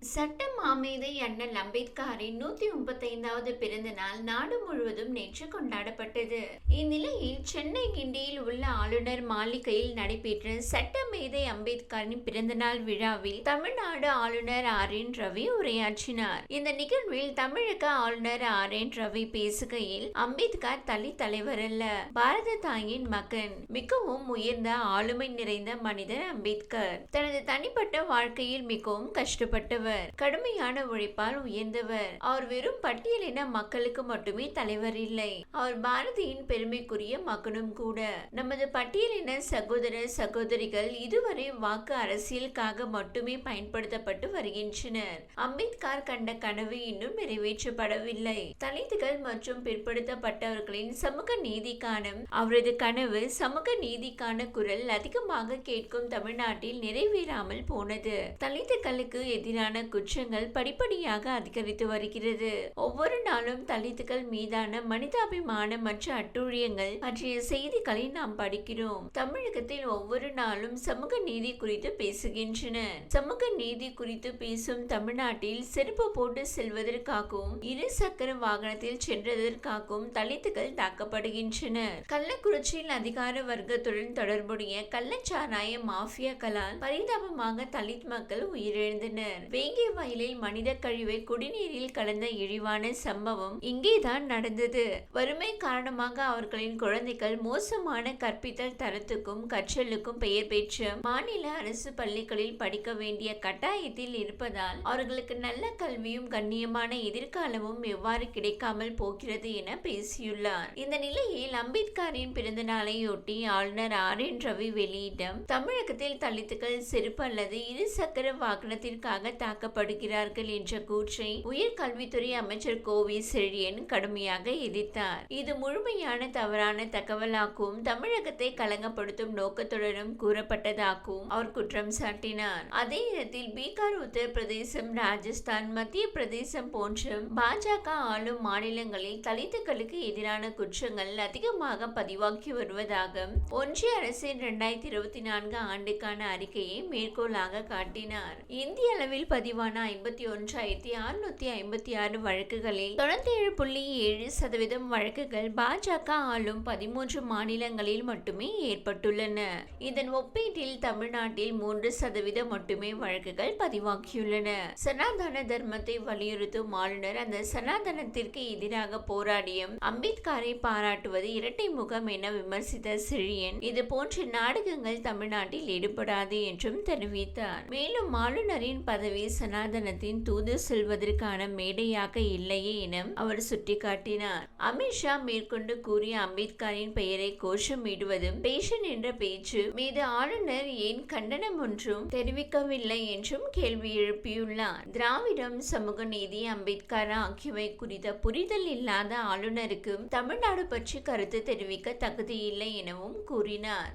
சட்ட மாமேதை அண்ணல் அம்பேத்கரின் நூத்தி முப்பத்தைந்தாவது பிறந்த நாள் நாடு முழுவதும் நேற்று கொண்டாடப்பட்டது. இந்நிலையில் சென்னை கிண்டியில் உள்ள ஆளுநர் மாளிகையில் நடைபெற்ற சட்ட மேதை அம்பேத்கரின் பிறந்த நாள் விழாவில் தமிழ்நாடு ஆளுநர் ஆர் என் ரவி உரையாற்றினார். இந்த நிகழ்வில் தமிழக ஆளுநர் ஆர் என் ரவி பேசுகையில் அம்பேத்கர் தலி தலைவர் அல்ல பாரத தாயின் மகன் மிகவும் உயர்ந்த ஆளுமை நிறைந்த மனிதர் அம்பேத்கர். தனது தனிப்பட்ட வாழ்க்கையில் மிகவும் கஷ்டப்பட்டவர். கடுமையான உழைப்பால் உயர்ந்தவர். அவர் வெறும் பட்டியலின மக்களுக்கு மட்டுமே தலைவர் இல்லை. அவர் பாரதியின் பெருமைக்குரிய மகனும் கூட. நமது பட்டியலின சகோதர சகோதரிகள் இதுவரை வாக்கு அரசியலுக்காக மட்டுமே பயன்படுத்தப்பட்டு வருகின்றனர். அம்பேத்கர் கண்ட கனவு இன்னும் நிறைவேற்றப்படவில்லை. தலித்துகள் மற்றும் பிற்படுத்தப்பட்டவர்களின் சமூக நீதிக்கான அவரது கனவு சமூக நீதிக்கான குரல் அதிகமாக கேட்கும் தமிழ்நாட்டில் நிறைவேறாமல் போனது. தலித்துக்களுக்கு எதிரான மீதான குற்றங்கள் படிப்படியாக அதிகரித்து வருகிறது. ஒவ்வொரு நாளும் தலித்துகள் மீதான மனிதாபிமான மற்ற அட்டூழியங்கள் பற்றிய செய்திகளை நாம் படிக்கிறோம். தமிழகத்தில் ஒவ்வொரு நாளும் சமூக நீதி குறித்து பேசுகின்றனர் சமூக நீதி குறித்து பேசும் தமிழ்நாட்டில் செருப்பு போட்டு செல்வதற்காகவும் இரு சக்கர வாகனத்தில் சென்றதற்காகவும் தலித்துகள் தாக்கப்படுகின்றனர். கள்ளக்குறிச்சியில் அதிகார வர்க்கத்துடன் தொடர்புடைய கள்ளச்சாராய மாஃபியாக்களால் பரிதாபமாக தலித் மக்கள் உயிரிழந்தனர். வேங்கை வயலில் மனித கழிவை குடிநீரில் கலந்த இழிவான சம்பவம் இங்கேதான் நடந்தது. வறுமை காரணமாக அவர்களின் குழந்தைகள் மோசமான கற்பித்தல் தரத்துக்கும் கற்றலுக்கும் பெயர் பெற்று மாநில அரசு பள்ளிகளில் படிக்க வேண்டிய கட்டாயத்தில் இருப்பதால் அவர்களுக்கு நல்ல கல்வியும் கண்ணியமான எதிர்காலமும் எவ்வாறு கிடைக்காமல் போகிறது என பேசியுள்ளார். இந்த நிலையில் அம்பேத்கரின் பிறந்த நாளையொட்டி ஆளுநர் ஆர் என் ரவி வெளியிடம் தமிழகத்தில் தலித்துகள் செருப்பு அல்லது இரு சக்கர வாகனத்திற்காக தாக்கப்படுகிறார்கள் என்ற கூற்றை உயர்கல்வித்துறை அமைச்சர் கோவி செழியன் கடுமையாக எதிர்த்தார். இது முழுமையான தவறான தகவலாகவும் தமிழகத்தை கலங்கப்படுத்தும் நோக்கத்துடனும் கூறப்பட்டதாகவும் அவர் குற்றம் சாட்டினார். அதே நேரத்தில் பீகார் உத்தரப்பிரதேசம் ராஜஸ்தான் மத்திய பிரதேசம் போன்ற பாஜக ஆளும் மாநிலங்களில் தலித்துகளுக்கு எதிரான குற்றங்கள் அதிகமாக பதிவாகி வருவதாக ஒன்றிய அரசின் இரண்டாயிரத்தி இருபத்தி நான்கு ஆண்டுக்கான அறிக்கையை மேற்கோளாக காட்டினார். இந்திய அளவில் பதிவான ஐம்பத்தி ஒன்றாயிரத்தி அறுநூத்தி ஐம்பத்தி ஆறு வழக்குகளில் தொண்ணூத்தி ஏழு புள்ளி ஏழு சதவீதம் வழக்குகள் பாஜக ஆளும் பதிமூன்று மாநிலங்களில் மட்டுமே ஏற்பட்டுள்ளன. இதன் ஒப்பீட்டில் தமிழ்நாட்டில் மூன்று சதவீதம் மட்டுமே வழக்குகள் பதிவாகியுள்ளன. சனாதன தர்மத்தை வலியுறுத்தும் ஆளுநர் அந்த சனாதனத்திற்கு எதிராக போராடிய அம்பேத்கரை பாராட்டுவது இரட்டை முகம் என விமர்சித்த சிறியன் இது போன்ற நாடகங்கள் தமிழ்நாட்டில் ஈடுபடாது என்றும் தெரிவித்தார். மேலும் ஆளுநரின் பதவி சனாதனத்தின் தூது செல்வதற்கான மேடையாக இல்லையே என அவர் சுட்டிக்காட்டினார். அமித்ஷா மேற்கொண்டு கூறிய அம்பேத்கரின் பெயரை கோஷமிடுவதும் பேஷன் என்ற பேச்சு மீது ஆளுநர் ஏன் கண்டனம் ஒன்றும் தெரிவிக்கவில்லை என்றும் கேள்வி எழுப்பியுள்ளார். திராவிடம் சமூக நீதி அம்பேத்கர் ஆகியவை குறித்த புரிதல் இல்லாத ஆளுநருக்கு தமிழ்நாடு பற்றி கருத்து தெரிவிக்க தகுதியில்லை எனவும் கூறினார்.